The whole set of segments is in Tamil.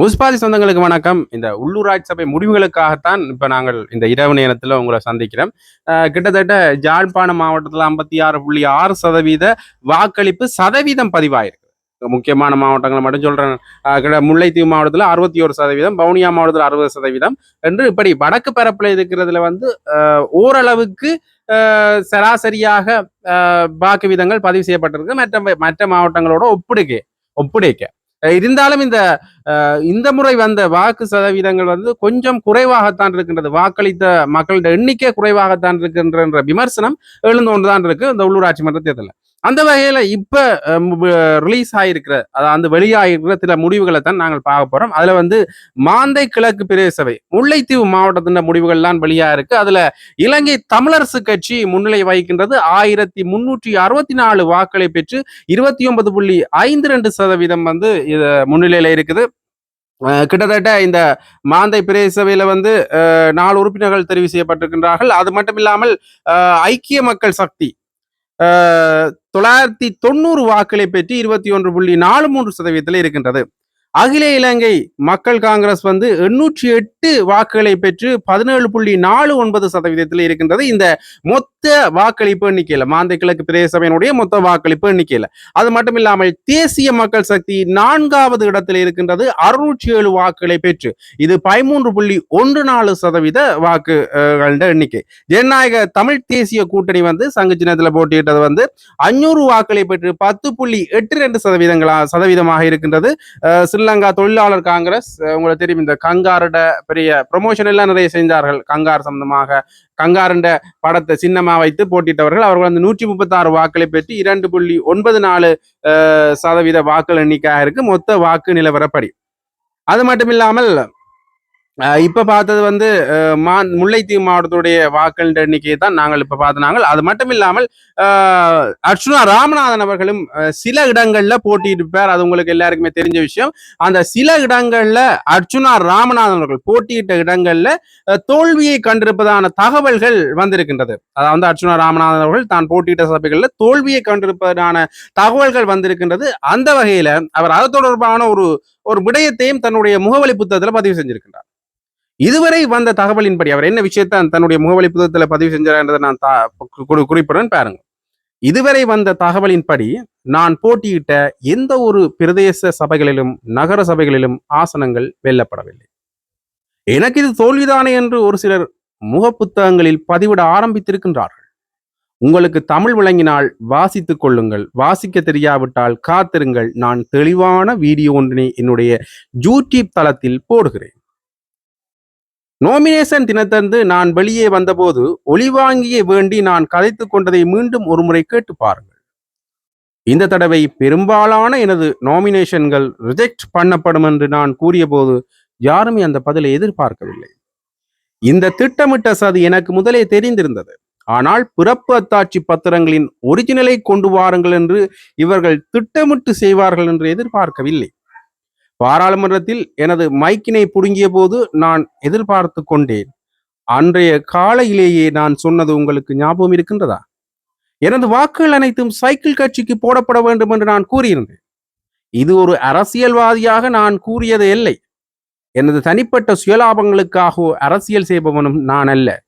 முஸ்பாதி சொந்தங்களுக்கு வணக்கம். இந்த உள்ளூராட்சி சபை முடிவுகளுக்காகத்தான் இப்போ நாங்கள் இந்த இரவு நேரத்தில் உங்களை சந்திக்கிறோம். கிட்டத்தட்ட ஜாழ்ப்பாணம் மாவட்டத்தில் ஐம்பத்தி ஆறு புள்ளி ஆறு சதவீத வாக்களிப்பு சதவீதம் பதிவாயிருக்கு. முக்கியமான மாவட்டங்களை மட்டும் சொல்கிறேன் கிட்ட முல்லைத்தீவு மாவட்டத்தில் அறுபத்தி ஒரு சதவீதம் வவுனியா மாவட்டத்தில் அறுபது சதவீதம் என்று இப்படி வடக்கு பரப்பில் இருக்கிறதுல வந்து ஓரளவுக்கு சராசரியாக வாக்கு விதங்கள் பதிவு செய்யப்பட்டிருக்கு. மற்ற மற்ற மாவட்டங்களோட ஒப்பிடுக்க ஒப்பிடைக்க இருந்தாலும் இந்த இந்த முறை வந்த வாக்கு சதவீதங்கள் வந்து கொஞ்சம் குறைவாகத்தான் இருக்கின்றது. வாக்களித்த மக்களோட எண்ணிக்கை குறைவாகத்தான் இருக்கின்ற விமர்சனம் எழுந்து கொண்டுதான் இருக்கு இந்த உள்ளூராட்சி மன்ற தேர்தலில். அந்த வகையில இப்போ ரிலீஸ் ஆகியிருக்கிற அதாவது அந்த வெளியாகிருக்கிற சில முடிவுகளை தான் நாங்கள் பார்க்க போறோம். அதுல வந்து மாந்தை கிழக்கு பிரதேசவை முல்லைத்தீவு மாவட்டத்தின் முடிவுகள்லாம் வெளியா இருக்கு அதுல இலங்கை தமிழரசு கட்சி முன்னிலை வகிக்கின்றது. ஆயிரத்தி முன்னூற்றி அறுபத்தி நாலு வாக்களை பெற்று இருபத்தி ஒன்பது புள்ளி ஐந்து ரெண்டு சதவீதம் வந்து இது முன்னிலையில இருக்குது. கிட்டத்தட்ட இந்த மாந்தை பிரதேச வந்து நாலு உறுப்பினர்கள் தெரிவு செய்யப்பட்டிருக்கின்றார்கள். அது மட்டும் இல்லாமல் ஐக்கிய மக்கள் சக்தி தொள்ளாயிரத்தி தொண்ணூறு வாக்களை பெற்று இருபத்தி ஒன்று புள்ளி நாலு மூன்று சதவீதத்தில் இருக்கின்றது. அகில இலங்கை மக்கள் காங்கிரஸ் வந்து எண்ணூற்றி எட்டு வாக்குகளை பெற்று பதினேழு புள்ளி நாலு ஒன்பது சதவீதத்தில் இருக்கின்றது. இந்த மொத்த வாக்களிப்பு எண்ணிக்கையில மாந்தை கிழக்கு பிரதேச சபையினுடைய மொத்த வாக்களிப்பு எண்ணிக்கையில். அது மட்டும் இல்லாமல் தேசிய மக்கள் சக்தி நான்காவது இடத்தில் இருக்கின்றது. அறுநூற்றி ஏழு வாக்குகளை பெற்று இது பதிமூன்று புள்ளி ஒன்று நாலு சதவீத வாக்குகள எண்ணிக்கை. ஜனநாயக தமிழ் தேசிய கூட்டணி வந்து சங்கு சின்னத்தில் போட்டியிட்டது வந்து அஞ்சூறு வாக்களை பெற்று பத்து புள்ளி எட்டு ரெண்டு சதவீதங்களா சதவீதமாக இருக்கின்றது. ஸ்ரீலங்கா தொழிலாளர் காங்கிரஸ் உங்களுக்கு தெரியும் இந்த கங்காரோட பெரிய ப்ரொமோஷன் எல்லாம் நிறைய செஞ்சார்கள். கங்கார் சம்பந்தமாக கங்காரண்ட படத்தை சின்னமா வைத்து போட்டியிட்டவர்கள். அவர்கள் வந்து நூற்றி முப்பத்தி ஆறு வாக்களை பெற்று இரண்டு புள்ளி ஒன்பது நாலு சதவீத வாக்கள் எண்ணிக்கையாக இருக்கு. மொத்த வாக்கு நிலவரப்படி. அது மட்டும் இல்லாமல் இப்ப பார்த்தது வந்து மா முல்லைத்தீவு மாவட்டத்துடைய வாக்கள் எண்ணிக்கையை தான் நாங்கள் இப்ப பார்த்தனாங்க அது மட்டும் இல்லாமல் அர்ச்சுனா ராமநாதன் அவர்களும் சில இடங்கள்ல போட்டியிட்டிருப்பார் அது உங்களுக்கு எல்லாருக்குமே தெரிஞ்ச விஷயம். அந்த சில இடங்கள்ல அர்ச்சுனா ராமநாதன் அவர்கள் போட்டியிட்ட இடங்கள்ல அஹ், தோல்வியை கண்டிருப்பதான தகவல்கள் வந்திருக்கின்றது. அதாவது வந்து அர்ச்சுனா ராமநாதன் அவர்கள் தான் போட்டியிட்ட சபைகள்ல தோல்வியை கண்டிருப்பதான தகவல்கள் வந்திருக்கின்றது. அந்த வகையில அவர் அது தொடர்பான ஒரு ஒரு விடயத்தையும் தன்னுடைய முகவலி புத்தகத்துல பதிவு செஞ்சிருக்கின்றார். இதுவரை வந்த தகவலின்படி அவர் என்ன விஷயத்தை தன்னுடைய முகவலி புத்தகத்துல பதிவு செஞ்சார்ன்றதை நான் தா- குறிப்பிடுறேன். பாருங்க. இதுவரை வந்த தகவலின்படி நான் போட்டியிட்ட எந்த ஒரு பிரதேச சபைகளிலும் நகர சபைகளிலும் ஆசனங்கள் வெல்லப்படவில்லை. எனக்கு இது தோல்விதானே என்று ஒரு சிலர் முகப்புத்தகங்களில் பதிவிட ஆரம்பித்திருக்கின்றார்கள். உங்களுக்கு தமிழ் விளங்கினால் வாசித்துக் கொள்ளுங்கள். வாசிக்க தெரியாவிட்டால் காத்திருங்கள். நான் தெளிவான வீடியோ ஒன்றினை என்னுடைய யூடியூப் தளத்தில் போடுகிறேன். நோமினேஷன் தினத்தன்று நான் வெளியே வந்தபோது ஒளிவாங்கிய வேண்டி நான் கதைத்துக் கொண்டதை மீண்டும் ஒருமுறை கேட்டு பாருங்கள். இந்த தடவை பெரும்பாலான எனது நாமினேஷன்கள் ரிஜெக்ட் பண்ணப்படும் என்று நான் கூறியபோது யாருமே அந்த பதிலை எதிர்பார்க்கவில்லை. இந்த திட்டமிட்ட சதி எனக்கு முதலே தெரிந்திருந்தது. ஆனால் பிறப்பு அத்தாட்சி பத்திரங்களின் ஒரிஜினலை கொண்டு வாருங்கள் என்று இவர்கள் திட்டமிட்டு செய்வார்கள் என்று எதிர்பார்க்கவில்லை. பாராளுமன்றத்தில் எனது மைக்கினை புடுங்கிய போது நான் எதிர்பார்த்து கொண்டேன். அன்றைய காலையிலேயே நான் சொன்னது உங்களுக்கு ஞாபகம் இருக்கின்றதா? எனது வாக்குகள் அனைத்தும் சைக்கிள் கட்சிக்கு போடப்பட வேண்டும் என்று நான் கூறியிருந்தேன். இது ஒரு அரசியல்வாதியாக நான் கூறியது இல்லை. எனது தனிப்பட்ட சுயலாபங்களுக்காக அரசியல் செய்பவனும் நான் அல்ல.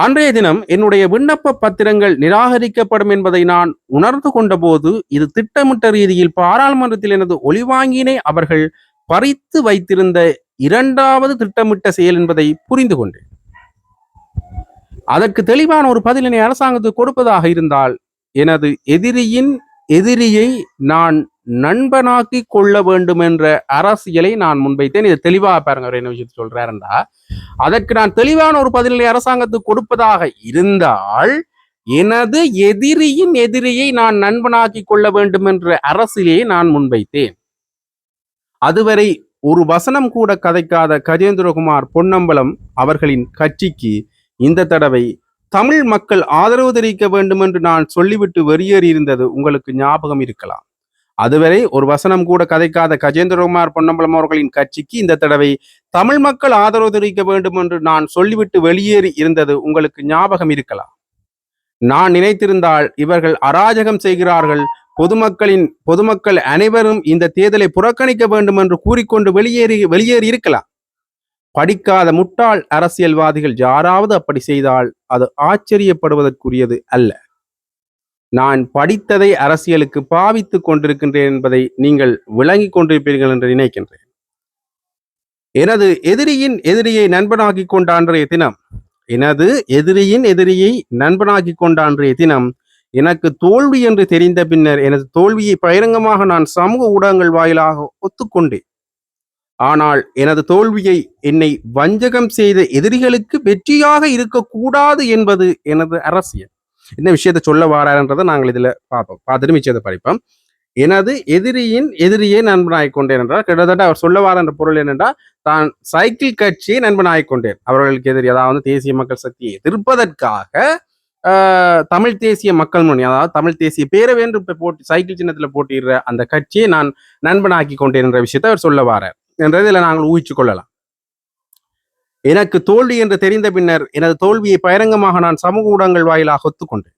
அன்றைய தினம் என்னுடைய விண்ணப்ப பத்திரங்கள் நிராகரிக்கப்படும் என்பதை நான் உணர்ந்து கொண்டபோது இது திட்டமிட்ட ரீதியில் பாராளுமன்றத்தில் எனது ஒளிவாங்கினை அவர்கள் பறித்து வைத்திருந்த இரண்டாவது திட்டமிட்ட செயல் என்பதை புரிந்து கொண்டேன். அதற்கு தெளிவான ஒரு பதிலினை அரசாங்கத்துக்கு கொடுப்பதாக இருந்தால் எனது எதிரியின் எதிரியை நான் நண்பனாக்கி கொள்ள வேண்டும் என்ற அரசியலை நான் முன்வைத்தேன். இது தெளிவாக பாருங்க அவர் என்ன விஷயத்தை சொல்றாருண்டா. அதற்கு நான் தெளிவான ஒரு பதிலை அரசாங்கத்துக்கு கொடுப்பதாக இருந்தால் எனது எதிரியின் எதிரியை நான் நண்பனாக்கி கொள்ள வேண்டும் என்ற அரசியலை நான் முன்வைத்தேன். அதுவரை ஒரு வசனம் கூட கதைக்காத கஜேந்திரகுமார் பொன்னம்பலம் அவர்களின் கட்சிக்கு இந்த தடவை தமிழ் மக்கள் ஆதரவு தெரிவிக்க வேண்டும் என்று நான் சொல்லிவிட்டு வெளியேறியிருந்தது உங்களுக்கு ஞாபகம் இருக்கலாம். அதுவரை ஒரு வசனம் கூட கதைக்காத கஜேந்திரகுமார் பொன்னம்பலம் அவர்களின் கட்சிக்கு இந்த தடவை தமிழ் மக்கள் ஆதரவு தெரிவிக்க வேண்டும் என்று நான் சொல்லிவிட்டு வெளியேறி இருந்தது உங்களுக்கு ஞாபகம் இருக்கலாம். நான் நினைத்திருந்தால் இவர்கள் அராஜகம் செய்கிறார்கள். பொதுமக்களின் பொதுமக்கள் அனைவரும் இந்த தேர்தலை புறக்கணிக்க வேண்டும் என்று கூறிக்கொண்டு வெளியேறி வெளியேறி இருக்கலாம். படிக்காத முட்டாள் அரசியல்வாதிகள் யாராவது அப்படி செய்தால் அது ஆச்சரியப்படுவதற்குரியது அல்ல. நான் படித்ததை அரசியலுக்கு பாவித்துக் கொண்டிருக்கின்றேன் என்பதை நீங்கள் விளங்கிக் கொண்டிருப்பீர்கள் என்று நினைக்கின்றேன். எனது எதிரியின் எதிரியை நண்பனாகிக் கொண்ட அன்றைய தினம் எனது எதிரியின் எதிரியை நண்பனாக்கி கொண்ட அன்றைய தினம் எனக்கு தோல்வி என்று தெரிந்த பின்னர் எனது தோல்வியை பகிரங்கமாக நான் சமூக ஊடகங்கள் வாயிலாக ஒத்துக்கொண்டேன். ஆனால் எனது தோல்வியை என்னை வஞ்சகம் செய்த எதிரிகளுக்கு வெற்றியாக இருக்கக்கூடாது என்பது எனது அரசியல். என்ன விஷயத்தை சொல்ல வாரான்றதை நாங்கள் இதுல பார்ப்போம். பார்த்துட்டு மிச்சத்தை படிப்போம். எனது எதிரியின் எதிரியை நண்பனாகிக் கொண்டேன் என்றால் கிட்டத்தட்ட அவர் சொல்ல வார என்ற பொருள் என்னென்றால் தான் சைக்கிள் கட்சியை நண்பன் ஆகிக்கொண்டேன் அவர்களுக்கு எதிரி அதாவது தேசிய மக்கள் சக்தியை எதிர்ப்பதற்காக ஆஹ், தமிழ் தேசிய மக்கள் முன்னணி அதாவது தமிழ் தேசிய பேரவை என்று போட்டி சைக்கிள் சின்னத்தில் போட்டியிடுற அந்த கட்சியை நான் நண்பனாக்கி கொண்டேன் என்ற விஷயத்தை அவர் சொல்ல வாரார். என்றதை இதில் நாங்கள் ஊகிச்சு கொள்ளலாம். எனக்கு தோல்வி என்று தெரிந்த பின்னர் எனது தோல்வியை பகிரங்கமாக நான் சமூக ஊடகங்கள் வாயிலாக ஒத்துக்கொண்டேன்.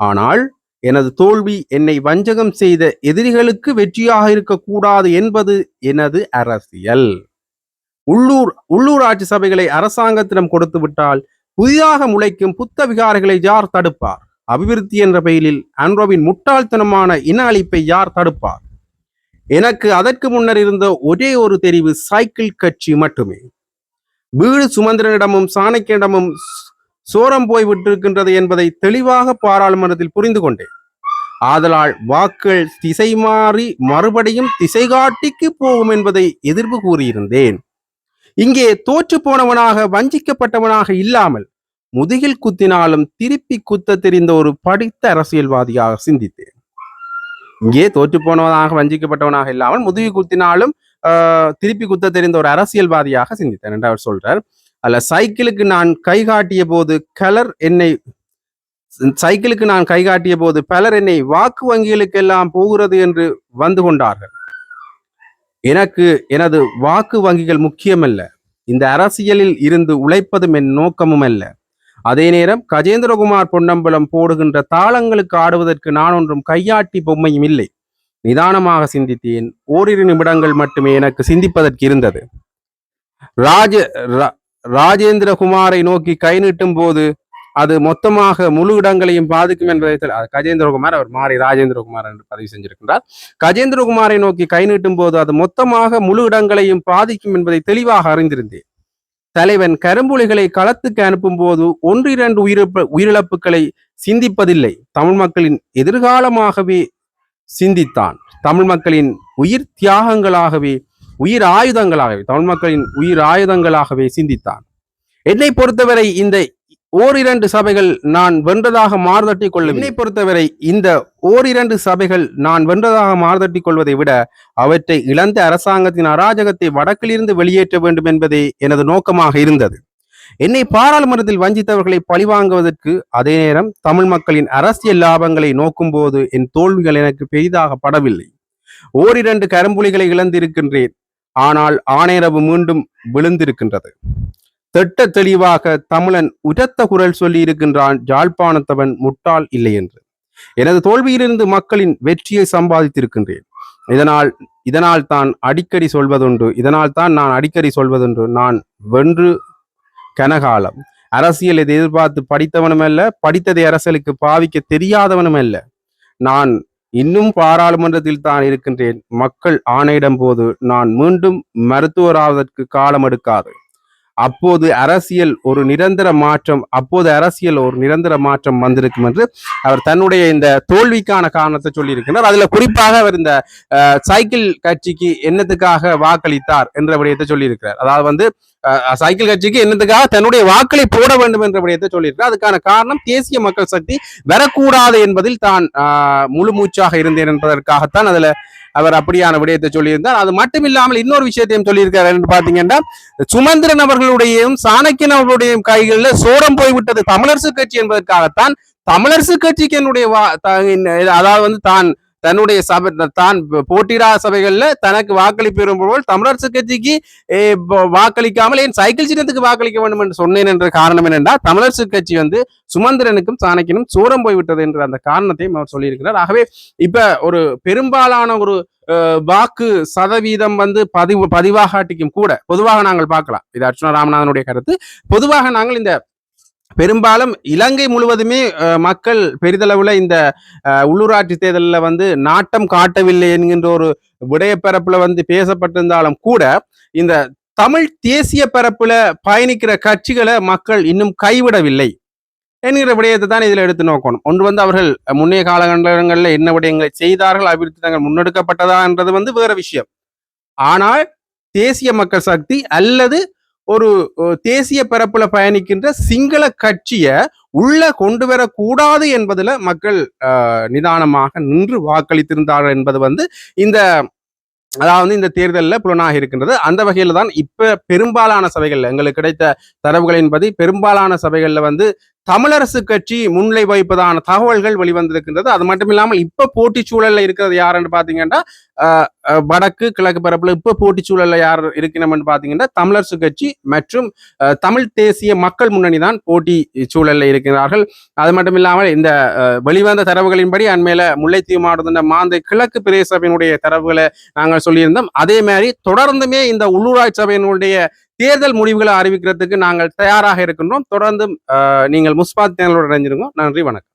ஆனால் எனது தோல்வி என்னை வஞ்சகம் செய்த எதிரிகளுக்கு வெற்றியாக இருக்கக்கூடாது என்பது எனது அரசியல். உள்ளூர் உள்ளூராட்சி சபைகளை அரசாங்கத்திடம் கொடுத்து விட்டால் புதிதாக முளைக்கும் புத்த விகாரைகளை யார் தடுப்பார்? அபிவிருத்தி என்ற பெயரில் அன்ரோவின் முட்டாள்தனமான இன அழிப்பை யார் தடுப்பார்? எனக்கு அதற்கு முன்னர் இருந்த ஒரே ஒரு தெரிவு சைக்கிள் கட்சி மட்டுமே. வீடு சுமந்திரனிடமும் சாணக்கியனிடமும் சோரம் போய் விட்டிருக்கின்றது என்பதை தெளிவாக பாராளுமன்றத்தில் புரிந்து கொண்டேன். ஆதலால் வாக்கள் திசை மாறி மறுபடியும் திசை காட்டிக்கு போகும் என்பதை எதிர்ப்பு கூறியிருந்தேன். இங்கே தோற்று போனவனாக வஞ்சிக்கப்பட்டவனாக இல்லாமல் முதுகில் குத்தினாலும் திருப்பி குத்த தெரிந்த ஒரு படித்த அரசியல்வாதியாக சிந்தித்தேன். இங்கே தோற்று போனவனாக வஞ்சிக்கப்பட்டவனாக இல்லாமல் முதுகில் குத்தினாலும் திருப்பி குத்த தெரிந்த ஒரு அரசியல்வாதியாக சிந்தித்தேன். என்று அவர் சொல்றார். அல்ல சைக்கிளுக்கு நான் கை காட்டிய போது கலர் என்னை சைக்கிளுக்கு நான் கை காட்டிய போது பலர் என்னை வாக்கு வங்கிகளுக்கெல்லாம் போகிறது என்று வந்து கொண்டார்கள். எனக்கு எனது வாக்கு வங்கிகள் முக்கியமல்ல. இந்த அரசியலில் இருந்து உழைப்பதும் என் நோக்கமும் அல்ல. அதே நேரம் கஜேந்திரகுமார் பொன்னம்பலம் போடுகின்ற தாளங்களுக்கு ஆடுவதற்கு நான் ஒன்றும் கையாட்டி பொம்மையும் இல்லை. நிதானமாக சிந்தித்தேன். ஓரிரு நிமிடங்கள் மட்டுமே எனக்கு சிந்திப்பதற்கு இருந்தது. ராஜ ரா- ராஜேந்திரகுமாரை நோக்கி கை நீட்டும் போது அது மொத்தமாக முழு இடங்களையும் பாதிக்கும் என்பதை கஜேந்திரகுமார் அவர் மாறி ராஜேந்திரகுமார் என்று பதிவு செஞ்சிருக்கின்றார். கஜேந்திரகுமாரை நோக்கி கை நீட்டும் போது அது மொத்தமாக முழு இடங்களையும் பாதிக்கும் என்பதை தெளிவாக அறிந்திருந்தேன். தலைவன் கரும்புலிகளை களத்துக்கு அனுப்பும் போது ஒன்றிரண்டு உயிரிழப்பு உயிரிழப்புகளை சிந்திப்பதில்லை. தமிழ் மக்களின் எதிர்காலமாகவே சிந்தித்தான். தமிழ் மக்களின் உயிர் தியாகங்களாகவே உயிர் ஆயுதங்களாகவே தமிழ் மக்களின் உயிர் ஆயுதங்களாகவே சிந்தித்தான். என்னை பொறுத்தவரை இந்த ஓரிரண்டு சபைகள் நான் வென்றதாக மாறுதட்டி கொள்ள என்னை பொறுத்தவரை இந்த ஓரிரண்டு சபைகள் நான் வென்றதாக மாறுதட்டி கொள்வதை விட அவற்றை இழந்த அரசாங்கத்தின் அராஜகத்தை வடக்கிலிருந்து வெளியேற்ற வேண்டும் என்பதே எனது நோக்கமாக இருந்தது. என்னை பாராளுமன்றத்தில் வஞ்சித்தவர்களை பழிவாங்குவதற்கு அதே நேரம் தமிழ் மக்களின் அரசியல் லாபங்களை நோக்கும்போது என் தோல்விகள் எனக்கு பெரிதாக படவில்லை. ஓரிரண்டு கரும்புலிகளை இழந்திருக்கின்றேன். ஆனால் ஆணையரவு மீண்டும் விழுந்திருக்கின்றது. திட்ட தெளிவாக தமிழன் உரத்த குரல் சொல்லி இருக்கின்றான் ஜாழ்ப்பாணத்தவன் முட்டாள் இல்லை என்று. எனது தோல்வியிலிருந்து மக்களின் வெற்றியை சம்பாதித்திருக்கின்றேன். இதனால் இதனால் தான் அடிக்கடி சொல்வதுண்டு இதனால் தான் நான் அடிக்கடி சொல்வதுண்டு நான் வென்று கனகாலம். அரசியல் இதை எதிர்பார்த்து படித்தவனும் அல்ல படித்ததை அரசியலுக்கு பாவிக்க தெரியாதவனும் அல்ல. நான் இன்னும் பாராளுமன்றத்தில் தான் இருக்கின்றேன். மக்கள் ஆணையிடும் போது நான் மீண்டும் மருத்துவராவதற்கு காலம் எடுக்காது. அப்போது அரசியல் ஒரு நிரந்தர மாற்றம் அப்போது அரசியல் ஒரு நிரந்தர மாற்றம் வந்திருக்கும் என்று அவர் தன்னுடைய இந்த தோல்விக்கான காரணத்தை சொல்லியிருக்கிறார். அதுல குறிப்பாக அவர் இந்த சைக்கிள் கட்சிக்கு என்னத்துக்காக வாக்களித்தார் என்ற விடயத்தை சொல்லியிருக்கிறார். அதாவது வந்து சைக்கிள் கட்சிக்கு என்னத்துக்காக தன்னுடைய வாக்களை போட வேண்டும் என்ற விடயத்தை சொல்லியிருக்கிறார். அதுக்கான காரணம் தேசிய மக்கள் சக்தி வரக்கூடாது என்பதில் தான் ஆஹ், முழு மூச்சாக இருந்தேன் என்பதற்காகத்தான் அதுல அவர் அப்படியான விடயத்தை சொல்லியிருந்தார். அது மட்டும் இல்லாமல் இன்னொரு விஷயத்தையும் சொல்லியிருக்காரு என்று பாத்தீங்கன்னா சுமந்திரன் அவர்களுடையும் சாணக்கியன் அவர்களுடைய கைகளில் சோரம் போய்விட்டது தமிழரசு கட்சி என்பதற்காகத்தான் தமிழரசு கட்சிக்கு என்னுடைய வா- த- அதாவது வந்து தான் தன்னுடைய சபை தான் போட்டியிடா சபைகளில் தனக்கு வாக்களிப்பு விரும்புவோர் தமிழரசு கட்சிக்கு வாக்களிக்காமல் ஏன் சைக்கிள் சின்னத்துக்கு வாக்களிக்க வேண்டும் என்று சொன்னேன் என்ற காரணம் என்னென்றா தமிழரசு கட்சி வந்து சுமந்திரனுக்கும் சாணக்கியனும் சூரம் போய்விட்டது என்ற அந்த காரணத்தையும் அவர் சொல்லியிருக்கிறார். ஆகவே இப்ப ஒரு பெரும்பாலான ஒரு வாக்கு சதவீதம் வந்து பதிவு பதிவாகாட்டிக்கும் கூட பொதுவாக நாங்கள் பார்க்கலாம். இது அர்ச்சுனா ராமநாதனுடைய கருத்து. பொதுவாக நாங்கள் இந்த பெரும்பாலும் இலங்கை முழுவதுமே மக்கள் பெரிதளவுல இந்த உள்ளூராட்சி தேர்தலில் வந்து நாட்டம் காட்டவில்லை என்கின்ற ஒரு விடயப்பரப்புல வந்து பேசப்பட்டிருந்தாலும் கூட இந்த தமிழ் தேசிய பரப்புல பயணிக்கிற கட்சிகளை மக்கள் இன்னும் கைவிடவில்லை என்கிற விடயத்தை தான் இதில் எடுத்து நோக்கணும். ஒன்று வந்து அவர்கள் முன்னைய காலகட்டங்களில் என்ன விடயங்களை செய்தார்கள் அபிவிருத்தி தங்கள் முன்னெடுக்கப்பட்டதா என்றது வந்து வேற விஷயம். ஆனால் தேசிய மக்கள் சக்தி அல்லது ஒரு தேசிய பரப்புல பயணிக்கின்ற சிங்கள கட்சியை உள்ள கொண்டு வரக்கூடாது என்பதுல மக்கள் அஹ், நிதானமாக நின்று வாக்களித்திருந்தார்கள் என்பது வந்து இந்த அதாவது இந்த தேர்தலில் புலனாக இருக்கின்றது. அந்த வகையில தான் இப்ப பெரும்பாலான சபைகள்ல எங்களுக்கு கிடைத்த தரவுகளின்படி பெரும்பாலான சபைகள்ல வந்து தமிழரசு கட்சி முன்னிலை வைப்பதான தகவல்கள் வெளிவந்திருக்கின்றது. அது மட்டும் இல்லாமல் இப்ப போட்டி சூழல்ல இருக்கிறது யாருன்னு பாத்தீங்கன்னா வடக்கு கிழக்கு பரப்புல இப்ப போட்டி சூழல்ல யார் இருக்கணும்னு பாத்தீங்கன்னா தமிழரசு கட்சி மற்றும் தமிழ் தேசிய மக்கள் முன்னணி தான் போட்டி சூழல்ல இருக்கிறார்கள் அது மட்டும் இல்லாமல் இந்த அஹ், வெளிவந்த தரவுகளின்படி அண்மையில முல்லைத்தீவு மாவட்டத்தின் மாந்தை கிழக்கு பிரதேச சபையினுடைய தரவுகளை நாங்கள் சொல்லியிருந்தோம். அதே மாதிரி தொடர்ந்துமே இந்த உள்ளூராட்சி சபையினுடைய தேர்தல் முடிவுகளை அறிவிக்கிறதுக்கு நாங்கள் தயாராக இருக்கின்றோம். தொடர்ந்து நீங்கள் முஸ்பாத் தேர்தலோடு இணைஞ்சிருங்க நன்றி வணக்கம்.